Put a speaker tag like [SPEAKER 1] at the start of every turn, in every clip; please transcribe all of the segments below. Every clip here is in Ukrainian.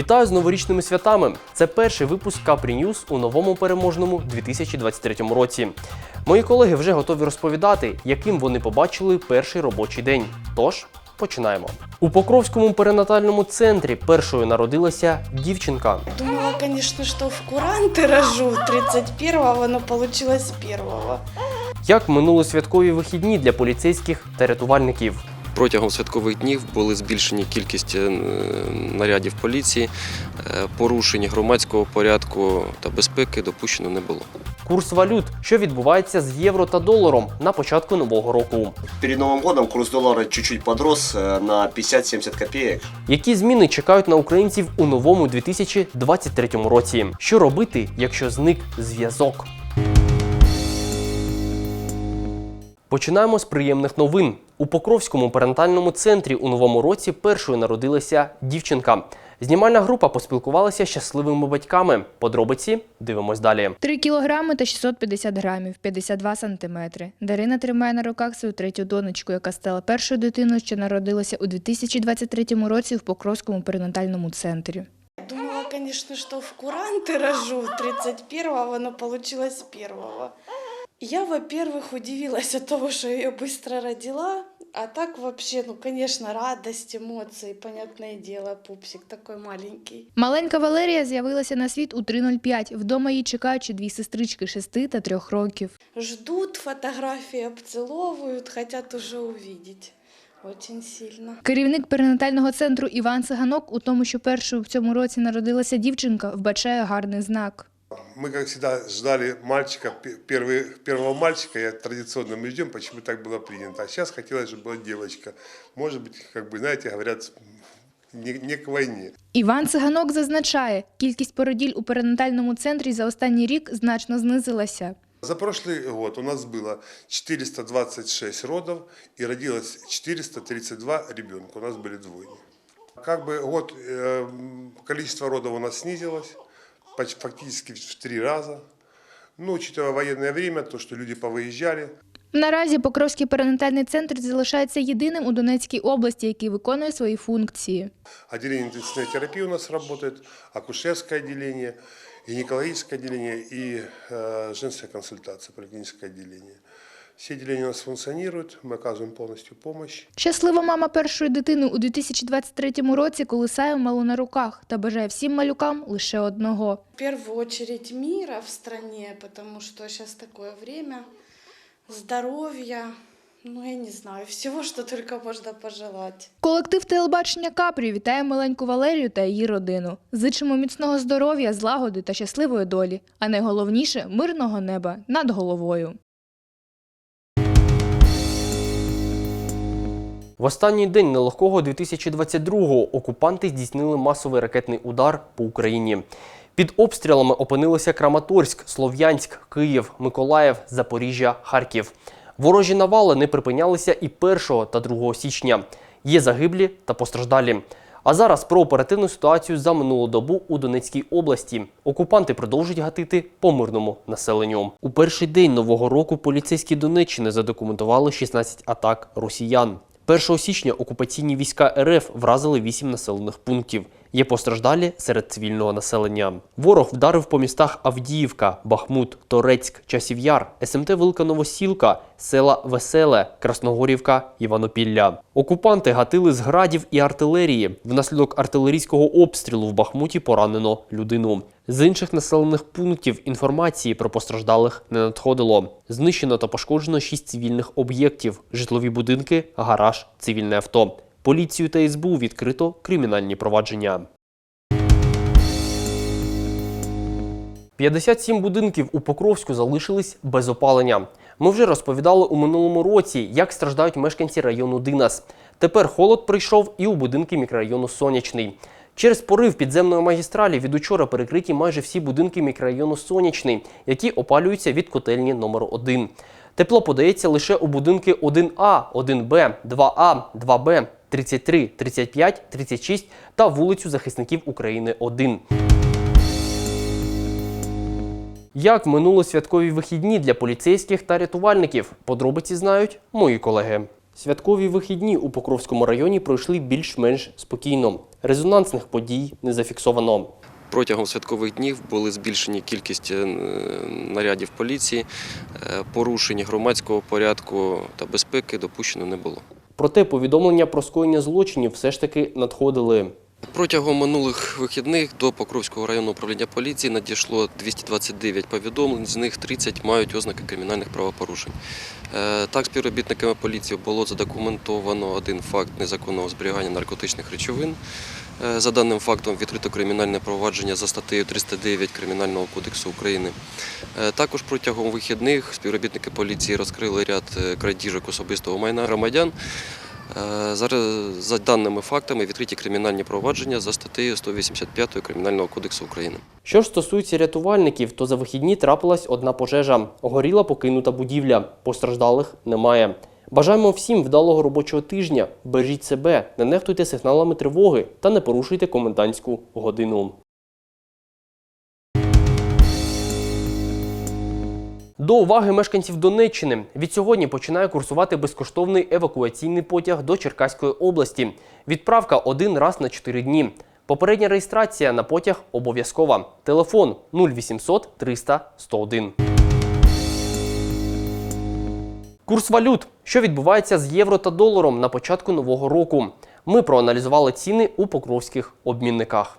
[SPEAKER 1] Вітаю з новорічними святами! Це перший випуск Капрі Ньюз у новому переможному 2023 році. Мої колеги вже готові розповідати, яким вони побачили перший робочий день. Тож починаємо. У Покровському перинатальному центрі першою народилася дівчинка.
[SPEAKER 2] Думала, конечно, что в куранты рожу 31-го, но получилось первого.
[SPEAKER 1] Як минули святкові вихідні для поліцейських та рятувальників?
[SPEAKER 3] Протягом святкових днів були збільшені кількість е, нарядів поліції, е, порушень громадського порядку та безпеки допущено не було.
[SPEAKER 1] Курс валют, що відбувається з євро та доларом на початку нового року.
[SPEAKER 4] Перед Новым годом курс доллара чуть-чуть подрос э, на 50-70 копеек.
[SPEAKER 1] Які зміни чекають на українців у новому 2023 році? Що робити, якщо зник зв'язок? Починаємо з приємних новин. У Покровському перинатальному центрі у новому році першою народилася дівчинка. Знімальна група поспілкувалася з щасливими батьками. Подробиці дивимось далі.
[SPEAKER 5] 3 кілограми та 650 грамів, 52 сантиметри. Дарина тримає на руках свою третю донечку, яка стала першою дитиною, що народилася у 2023 році в Покровському перинатальному центрі.
[SPEAKER 2] Думала, конечно, что в куранты рожу 31-го, но получилось первого. Я, во-первых, удивилась от того, что я ее быстро родила, а так вообще, ну, конечно, радость, эмоции, понятное дело, пупсик такой маленький.
[SPEAKER 5] Маленька Валерія з'явилася на світ у 3.05. Вдома її чекають дві сестрички 6 та 3 років.
[SPEAKER 2] Ждут фотографии, обцеловывают, хотят уже увидеть. Очень сильно.
[SPEAKER 5] Керівник перинатального центру Іван Циганок у тому, що першою в цьому році народилася дівчинка, вбачає гарний знак.
[SPEAKER 6] Мы, как всегда, ждали мальчика, пе- первый, первого мальчика, и традиционно мы ждем, почему так было принято. А сейчас хотелось, чтобы была девочка. Может быть, как бы, знаете, говорят, не, не к войне.
[SPEAKER 5] Іван Циганок зазначає, кількість породіль у перинатальному центрі за останній рік значно знизилася.
[SPEAKER 6] За прошлый год у нас было 426 родов и родилось 432 ребенка. У нас были двойни. Как бы год э, количество родов у нас снизилось поч- фактически в три раза. Ну, учитывая военное время, то, что люди повыезжали,
[SPEAKER 5] Наразі Покровський перинатальний центр залишається єдиним у Донецькій області, який виконує свої функції.
[SPEAKER 6] Отделение интенсивной терапии у нас работает, акушерское отделение, гинекологическое отделение и э, женская консультация, поликлиническое Все отделения у нас функционируют, мы оказываем полностью помощь.
[SPEAKER 5] Щаслива мама першої дитини у 2023 році колисає малу на руках та бажає всім малюкам лише одного.
[SPEAKER 2] В первую очередь мира в стране, потому что сейчас такое время, здоровья, ну я не знаю, всего, что только можно пожелать.
[SPEAKER 5] Колектив телебачення Капрі вітає маленьку Валерію та її родину. Зичимо міцного здоров'я, злагоди та щасливої долі, а найголовніше мирного неба над головою.
[SPEAKER 1] В останній день нелегкого 2022-го окупанти здійснили масовий ракетний удар по Україні. Під обстрілами опинилися Краматорськ, Слов'янськ, Київ, Миколаїв, Запоріжжя, Харків. Ворожі навали не припинялися і 1 та 2 січня. Є загиблі та постраждалі. А зараз про оперативну ситуацію за минулу добу у Донецькій області. Окупанти продовжують гатити по мирному населенню. У перший день нового року поліцейські Донеччини задокументували 16 атак росіян. 1 січня окупаційні війська РФ вразили 8 населених пунктів. Є постраждалі серед цивільного населення. Ворог вдарив по містах Авдіївка, Бахмут, Торецьк, Часів'яр, СМТ Велика Новосілка, села Веселе, Красногорівка, Іванопілля. Окупанти гатили з градів і артилерії. Внаслідок артилерійського обстрілу в Бахмуті поранено людину. З інших населених пунктів інформації про постраждалих не надходило. Знищено та пошкоджено 6 цивільних об'єктів: житлові будинки, гараж, цивільне авто. Поліцію та СБУ відкрито кримінальні провадження. 57 будинків у Покровську залишились без опалення. Ми вже розповідали у минулому році, як страждають мешканці району Динас. Тепер холод прийшов і у будинки мікрорайону Сонячний. Через порив підземної магістралі від учора перекриті майже всі будинки мікрорайону Сонячний, які опалюються від котельні номер 1 Тепло подається лише у будинки 1А, 1Б, 2А, 2Б, 33, 35, 36 та вулицю захисників України 1. Як минули святкові вихідні для поліцейських та рятувальників? Подробиці знають мої колеги. Святкові вихідні у Покровському районі пройшли більш-менш спокійно. Резонансних подій не зафіксовано.
[SPEAKER 3] Протягом святкових днів були збільшені кількість е, нарядів поліції, Е, порушень громадського порядку та безпеки допущено не було.
[SPEAKER 1] Проте повідомлення про скоєння злочинів все ж таки надходили.
[SPEAKER 3] Протягом минулих вихідних до Покровського районного управління поліції надійшло 229 повідомлень, з них 30 мають ознаки кримінальних правопорушень. Е, Так, співробітниками поліції було задокументовано один факт незаконного зберігання наркотичних речовин. Е, За даним фактом відкрито кримінальне провадження за статтею 309 Кримінального кодексу України. Е, Також протягом вихідних співробітники поліції розкрили ряд е, крадіжок особистого майна громадян. За даними фактами відкриті кримінальні провадження за статтею 185 Кримінального кодексу України.
[SPEAKER 1] Що ж стосується рятувальників, то за вихідні трапилась одна пожежа. Горіла покинута будівля. Постраждалих немає. Бажаємо всім вдалого робочого тижня. Бережіть себе, не нехтуйте сигналами тривоги та не порушуйте комендантську годину. До уваги мешканців Донеччини. Від сьогодні починає курсувати безкоштовний евакуаційний потяг до Черкаської області. Відправка один раз на 4 дні. Попередня реєстрація на потяг обов'язкова. Телефон 0800 300 101. Курс валют. Що відбувається з євро та доларом на початку нового року? Ми проаналізували ціни у покровських обмінниках.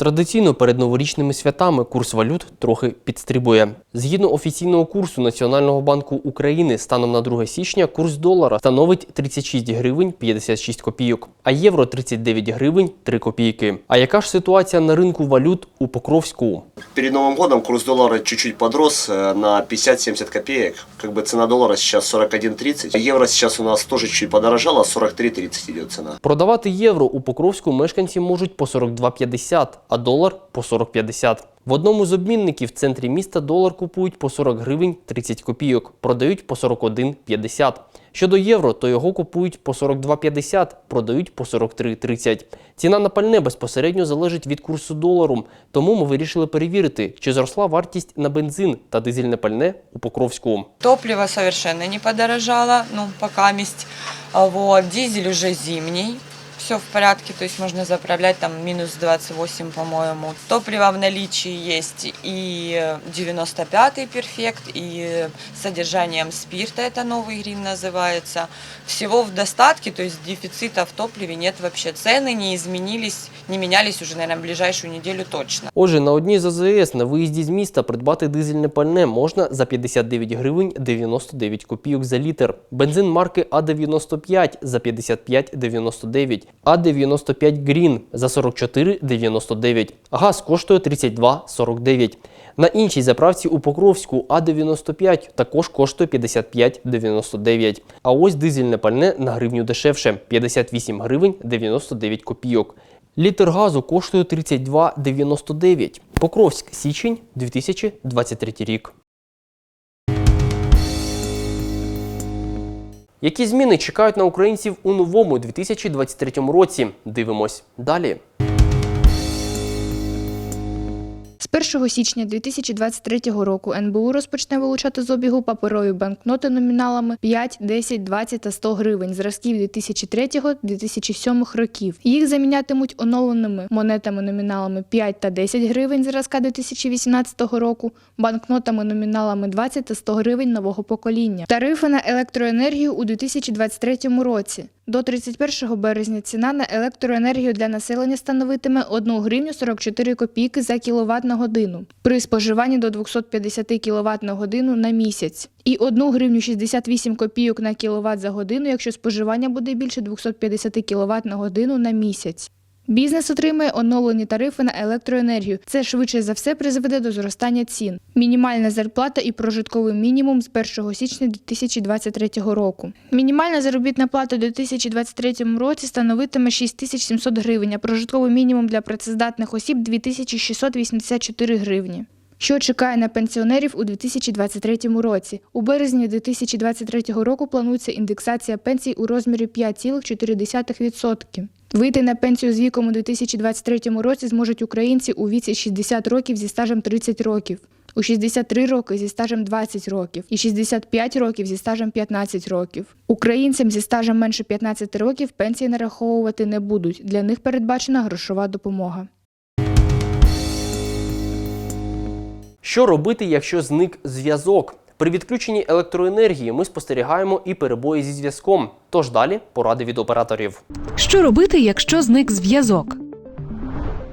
[SPEAKER 1] Традиційно перед новорічними святами курс валют трохи підстрибує. Згідно офіційного курсу Національного банку України, станом на 2 січня курс долара становить 36 гривень 56 копійок, а євро 39 гривень 3 копійки. А яка ж ситуація на ринку валют у Покровську?
[SPEAKER 4] Перед Новым годом курс доллара чуть-чуть подрос э, на 50-70 копеек. Как бы цена доллара сейчас 41.30. Евро сейчас у нас тоже чуть подорожало, 43.30 идет цена.
[SPEAKER 1] Продавати євро у Покровську мешканці можуть по 42,50, а долар по 40,50. В одному з обмінників в центрі міста долар купують по 40 гривень 30 копійок, продають по 41,50. Щодо євро, то його купують по 42,50, продають по 43,30. Ціна на пальне безпосередньо залежить від курсу долару, тому ми вирішили перевірити, чи зросла вартість на бензин та дизельне пальне у Покровську.
[SPEAKER 7] Топливо совершенно не подорожало, ну, пока месть. А Вот, дизель уже зимний, все в порядке, то есть можно заправлять там минус 28, по-моему. Топливо в наличии есть и 95-й перфект, и с содержанием спирта, это новый грин называется. Всего в достатке, то есть дефицита в топливе нет вообще. Цены не изменились, не менялись уже, наверное, в ближайшую неделю точно.
[SPEAKER 1] Отже, на одній з АЗС на виїзді з міста придбати дизельне пальне можна за 59 гривень 99 копійок за літр. Бензин марки А95 за 55,99, А95 Green за 44,99. Газ коштує 32,49. На іншій заправці у Покровську А95 також коштує 55,99. А ось дизельне пальне на гривню дешевше 58 гривень 99 копійок. Літр газу коштує 32,99. Покровськ, січень, 2023 рік. Які зміни чекають на українців у новому 2023 році? Дивимось далі.
[SPEAKER 5] З 1 січня 2023 року НБУ розпочне вилучати з обігу паперові банкноти номіналами 5, 10, 20 та 100 гривень зразків 2003-2007 років. Їх замінятимуть оновленими монетами номіналами 5 та 10 гривень зразка 2018 року, банкнотами номіналами 20 та 100 гривень нового покоління. Тарифи на електроенергію у 2023 році. До 31 березня ціна на електроенергію для населення становитиме 1 гривню 44 копійки за кіловат на годину при споживанні до 250 кВт на годину на місяць і 1 гривню 68 копійок на кіловат за годину, якщо споживання буде більше 250 кВт на годину на місяць. Бізнес отримає оновлені тарифи на електроенергію. Це швидше за все призведе до зростання цін. Мінімальна зарплата і прожитковий мінімум з 1 січня 2023 року. Мінімальна заробітна плата у 2023 році становитиме 6700 гривень, а прожитковий мінімум для працездатних осіб 2684 гривні. Що чекає на пенсіонерів у 2023 році? У березні 2023 року планується індексація пенсій у розмірі 5,4%. Вийти на пенсію з віком у 2023 році зможуть українці у віці 60 років зі стажем 30 років. у 63 роки зі стажем 20 років і 65 років зі стажем 15 років. Українцям зі стажем менше 15 років пенсії нараховувати не будуть. Для них передбачена грошова допомога.
[SPEAKER 1] Що робити, якщо зник зв'язок? При відключенні електроенергії ми спостерігаємо і перебої зі зв'язком. Тож далі поради від операторів.
[SPEAKER 8] Що робити, якщо зник зв'язок?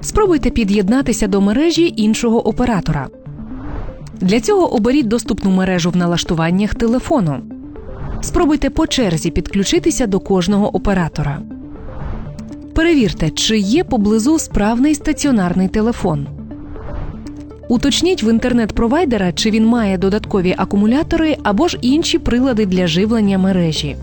[SPEAKER 8] Спробуйте під'єднатися до мережі іншого оператора. Для цього оберіть доступну мережу в налаштуваннях телефону. Спробуйте по черзі підключитися до кожного оператора. Перевірте, чи є поблизу справний стаціонарний телефон. Уточніть в інтернет-провайдера, чи він має додаткові акумулятори або ж інші прилади для живлення мережі.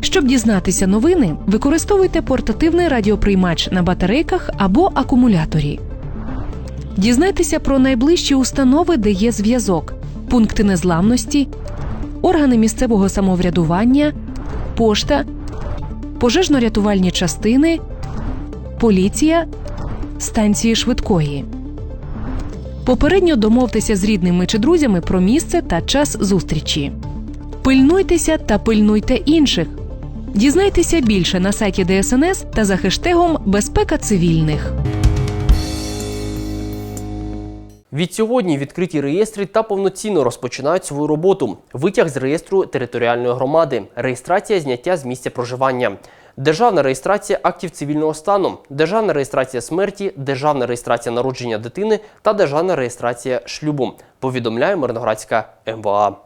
[SPEAKER 8] Щоб дізнатися новини, використовуйте портативний радіоприймач на батарейках або акумуляторі. Дізнайтеся про найближчі установи, де є зв'язок, пункти незламності, органи місцевого самоврядування, пошта, пожежно-рятувальні частини, поліція, станції швидкої. Попередньо домовтеся з рідними чи друзями про місце та час зустрічі. Пильнуйтеся та пильнуйте інших. Дізнайтеся більше на сайті ДСНС та за хештегом Безпека цивільних.
[SPEAKER 1] Відсьогодні відкриті реєстри та повноцінно розпочинають свою роботу. Витяг з реєстру територіальної громади, реєстрація зняття з місця проживання, державна реєстрація актів цивільного стану, державна реєстрація смерті, державна реєстрація народження дитини та державна реєстрація шлюбу. Повідомляє Мирноградська МВА.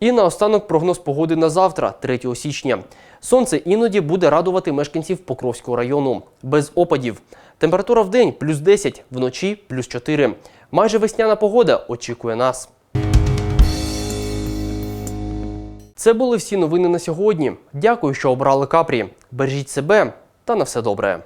[SPEAKER 1] І наостанок прогноз погоди на завтра, 3 січня. Сонце іноді буде радувати мешканців Покровського району. Без опадів. Температура в день плюс 10, вночі плюс 4. Майже весняна погода очікує нас. Це були всі новини на сьогодні. Дякую, що обрали капрі. Бережіть себе та на все добре.